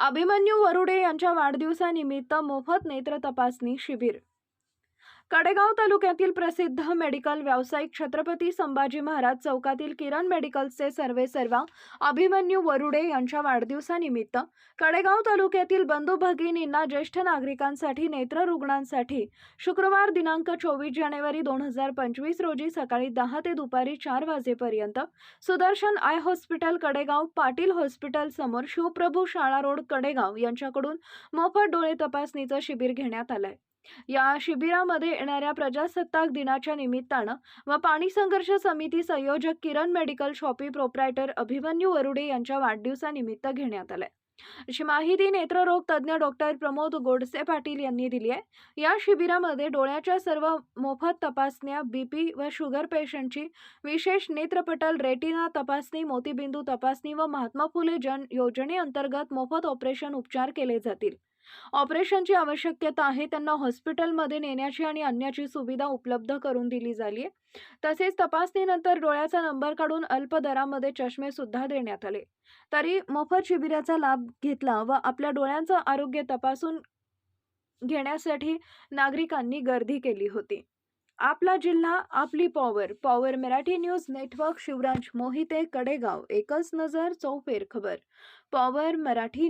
अभिमन्यू वरुडे यांच्या वाढदिवसानिमित्त मोफत नेत्र तपासणी शिबिर कडेगाव तालुक्यातील प्रसिद्ध मेडिकल व्यावसायिक छत्रपती संभाजी महाराज चौकातील किरण मेडिकल्सचे सर्वे सर्वा अभिमन्यू वरुडे यांच्या वाढदिवसानिमित्त कडेगाव तालुक्यातील बंधू भगिनींना ज्येष्ठ नागरिकांसाठी नेत्र रुग्णांसाठी शुक्रवार दिनांक चोवीस जानेवारी दोन हजार पंचवीस रोजी सकाळी दहा ते दुपारी चार वाजेपर्यंत Sudarshan eye hospital Kadegaon Patil hospital समोर शिवप्रभू शाळा रोड कडेगाव यांच्याकडून मोफत डोळे तपासणीचं शिबिर घेण्यात आलंय. या शिबिरामध्ये येणाऱ्या प्रजासत्ताक दिनाच्या निमित्तानं व पाणी संघर्ष समिती संयोजक Kiran medical shoppe proprietor Abhimanyu Warude यांच्या वाढदिवसानिमित्त घेण्यात आलंय. अशी माहिती नेत्ररोग तज्ज्ञ डॉक्टर प्रमोद गोडसे पाटील यांनी दिली आहे. या शिबिरामध्ये डोळ्याच्या सर्व मोफत तपासण्या बीपी व शुगर पेशंटची विशेष नेत्रपटल रेटिना तपासणी मोतीबिंदू तपासणी व महात्मा फुले जन योजनेअंतर्गत मोफत ऑपरेशन उपचार केले जातील. ऑपरेशनची आवश्यकता आहे त्यांना हॉस्पिटलमध्ये नेण्याची आणि आणण्याची सुविधा उपलब्ध करून दिली झाली आहे तसेच तपासणीनंतर डोळ्याचा नंबर काढून अल्प दरामध्ये चष्मे सुद्धा देण्यात आले. तरी मोफत शिबिराचा लाभ घेतला व आपल्या डोळ्यांचं आरोग्य तपासून घेण्यासाठी नागरिकांनी गर्दी केली होती. आपला जिल्हा आपली power power Marathi news network Shivraj Mohite Kadegaon एकच नजर चौफेर खबर. पॉवर मराठी